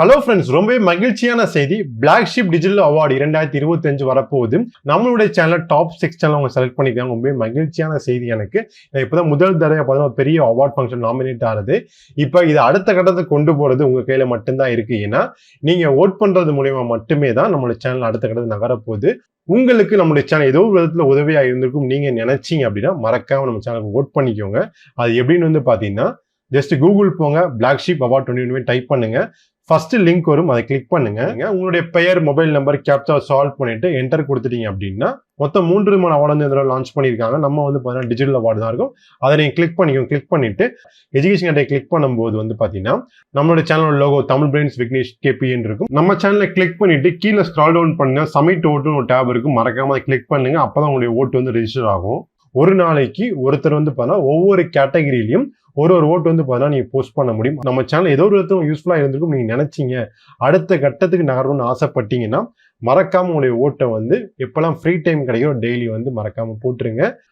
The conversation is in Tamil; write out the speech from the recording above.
ஹலோ ஃப்ரெண்ட்ஸ் ரொம்பவே மகிழ்ச்சியான செய்தி. பிளாக் Sheep டிஜிட்டல் அவார்டு இரண்டாயிரத்தி இருபத்தஞ்சு வரப்போகுது. நம்மளுடைய சேனல் டாப் சிக்ஸ் சேனல் அவங்க செலக்ட் பண்ணிக்கிறாங்க ரொம்பவே மகிழ்ச்சியான செய்தி எனக்கு. நான் இப்போதான் முதல் தடவை பார்த்தா பெரிய அவார்ட் ஃபங்க்ஷன் நாமினேட் ஆகுது இப்போ இது அடுத்த கட்டத்தை கொண்டு போகிறது உங்கள் கையில் மட்டும்தான் இருக்கு. ஏன்னா நீங்கள் ஓட் பண்ணுறது மூலயமா மட்டுமே தான் நம்மளுடைய சேனல் அடுத்த கட்டத்தை நகரப்போகுது. உங்களுக்கு நம்மளுடைய சேனல் ஏதோ ஒரு விதத்தில் உதவியா இருந்திருக்கும். நீங்கள் நினைச்சீங்க அப்படின்னா மறக்காம நம்ம சேனலுக்கு ஓட் பண்ணிக்கோங்க. அது எப்படின்னு வந்து பார்த்தீங்கன்னா ஜஸ்ட் கூகுள் போங்க. Black sheep award twenty type பண்ணுங்க. ஃபர்ஸ்ட் லிங்க் வரும் அதை கிளிக் பண்ணுங்க. உங்களுடைய பெயர் மொபைல் நம்பர் கேப்சா சால்வ் பண்ணிட்டு என்டர் கொடுத்துட்டீங்க அப்படின்னா மொத்தம் மூன்று விதமான அவார்டு வந்து இதில் லான்ச் பண்ணியிருக்காங்க. நம்ம வந்து பார்த்தீங்கன்னா டிஜிட்டல் அவார்டு தான் இருக்கும். அதை நீங்கள் கிளிக் பண்ணிக்கோங்க. கிளிக் பண்ணிட்டு எஜுகேஷன் அட்டை கிளிக் பண்ணும்போது வந்து பார்த்தீங்கன்னா நம்மளோட சேனலோட லோகோ தமிழ் பிரெயின்ஸ் விக்னேஷ் கேபின்னு இருக்கும். நம்ம சேனலை கிளிக் பண்ணிட்டு கீழே ஸ்க்ரால் டவுன் பண்ணுங்க. சமிட் ஓட்டுன்னு ஒரு டேப் இருக்கும். மறக்காம அதை கிளிக் பண்ணுங்க. அப்பதான் உங்களுடைய ஓட்டு வந்து ரெஜிஸ்டர் ஆகும். ஒரு நாளைக்கு ஒருத்தர் வந்து பார்த்தா ஒவ்வொரு கேட்டகரியிலையும் ஒரு ஒரு ஓட்டு வந்து பார்த்தா நீங்கள் போஸ்ட் பண்ண முடியும். நம்ம சேனல் ஏதோ ஒரு விதத்தில் யூஸ்ஃபுல்லாக இருந்திருக்கும் நீங்கள் நினச்சிங்க. அடுத்த கட்டத்துக்கு நகரணும்னு ஆசைப்பட்டீங்கன்னா மறக்காமல் உங்களுடைய ஓட்டை வந்து எப்பெல்லாம் ஃப்ரீ டைம் கிடைக்கும் டெய்லி வந்து மறக்காமல் போட்டுருங்க.